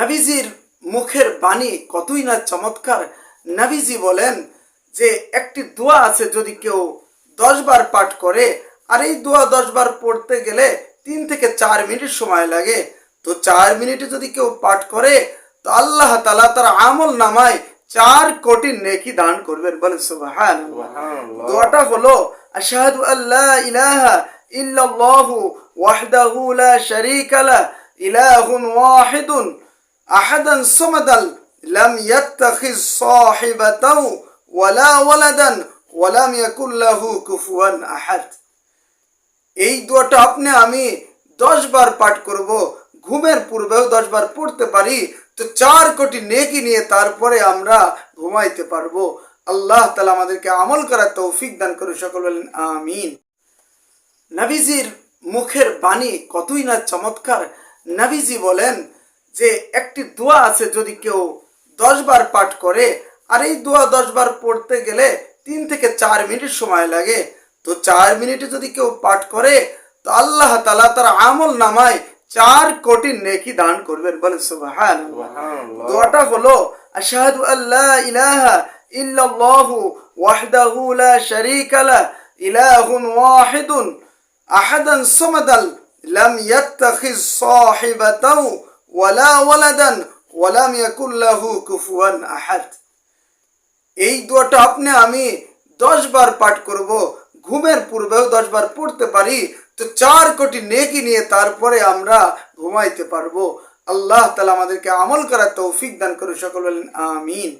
নবীজির মুখের বাণী কতই না চমৎকার। নবীজি বলেন যে একটি দোয়া আছে যদি কেউ দশ বার পাঠ করে আর এই দোয়া দশ বার পড়তে গেলে তিন থেকে চার মিনিট সময় লাগে। তো চার মিনিটে যদি কেউ পাঠ করে তো আল্লাহ তালা তার আমল নামায় চার কোটি নেকি দান করবেন। বলে সুবাহান দোয়াটা হলো আশহাদু আল্লাহ ইলাহা ইল্লাল্লাহু ওয়াহদাহু লা শারীকা লা ইলাহুন ওয়াহিদুন। আহাদান সামাদাল লাম ইয়াত্তাখিজ সাহিবাতাও ওয়ালা ওয়ালাদান ওয়ালাম ইয়াকুল লাহু কুফুয়ান আহাদ। এই দোয়াটা আপনি, আমি দশ বার পাঠ করব, ঘুমের পূর্বেও দশ বার পড়তে পারি, তো চার কোটি নেকি নিয়ে তারপরে আমরা ঘুমাইতে পারব। আল্লাহ তালা আমাদেরকে আমল করার তৌফিক দান করে সকল বলেন আমিন। নবীজির মুখের বাণী কতই না চমৎকার। নবীজি বলেন যে একটি দোয়া আছে যদি কেউ দশ বার পাঠ করে আর এই দোয়া দশ বার পড়তে গেলে তিন থেকে চার মিনিট সময় লাগে। তো চার মিনিটে যদি কেউ পাঠ করে তো আল্লাহ তালা তার আমল নামায় চার কোটি নেকি দান করবেন। বলে সুবাহান দোয়াটা হলো আশহাদু আল্লাহ ইলাহা ইল্লাল্লাহু ওয়াহদাহু লা শারীকা লা ইলাহুন ওয়াহিদুন আহাদান সামাদাল লাম ইয়াত্তাখিজ সাহিবাতাও এই দোয়াটা আপনি আমি দশ বার পাঠ করব, ঘুমের পূর্বেও দশ বার পড়তে পারি, তো চার কোটি নেকি নিয়ে তারপরে আমরা ঘুমাইতে পারব। আল্লাহ তালা আমাদেরকে আমল করার তৌফিক দান করে সকল বলেন, আমিন।